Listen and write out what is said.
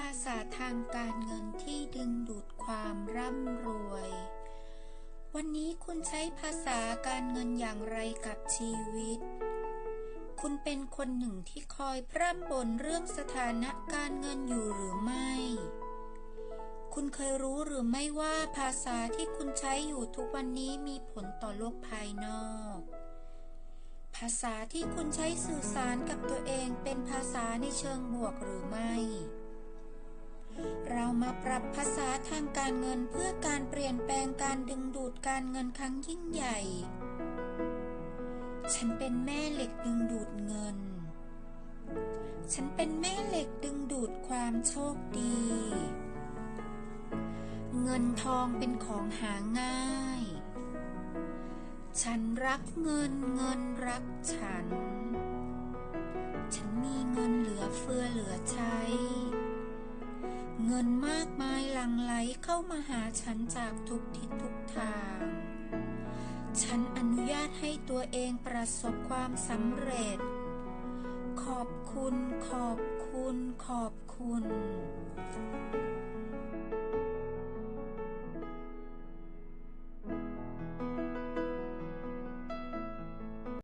ภาษาทางการเงินที่ดึงดูดความร่ำรวย วันนี้คุณใช้ภาษาการเงินอย่างไรกับชีวิต คุณเป็นคนหนึ่งที่คอยพร่ำบ่นเรื่องสถานะการเงินอยู่หรือไม่ คุณเคยรู้หรือไม่ว่าภาษาที่คุณใช้อยู่ทุกวันนี้มีผลต่อโลกภายนอก ภาษาที่คุณใช้สื่อสารกับตัวเองเป็นภาษาในเชิงบวกหรือไม่ เรามาปรับภาษาทางการเงินเพื่อการเปลี่ยนแปลงการดึงดูดการเงินครั้งยิ่งใหญ่ ฉันเป็นแม่เหล็กดึงดูดเงิน ฉันเป็นแม่เหล็กดึงดูดความโชคดี เงินทองเป็นของหาง่าย ฉันรักเงินเงินรักฉัน ฉันมีเงินเหลือเฟือเหลือใช้ หลั่งไหลเข้ามาหาฉันจากทุกทิศทุกทาง ฉันอนุญาตให้ตัวเองประสบความสำเร็จ ขอบคุณ ขอบคุณ ขอบคุณ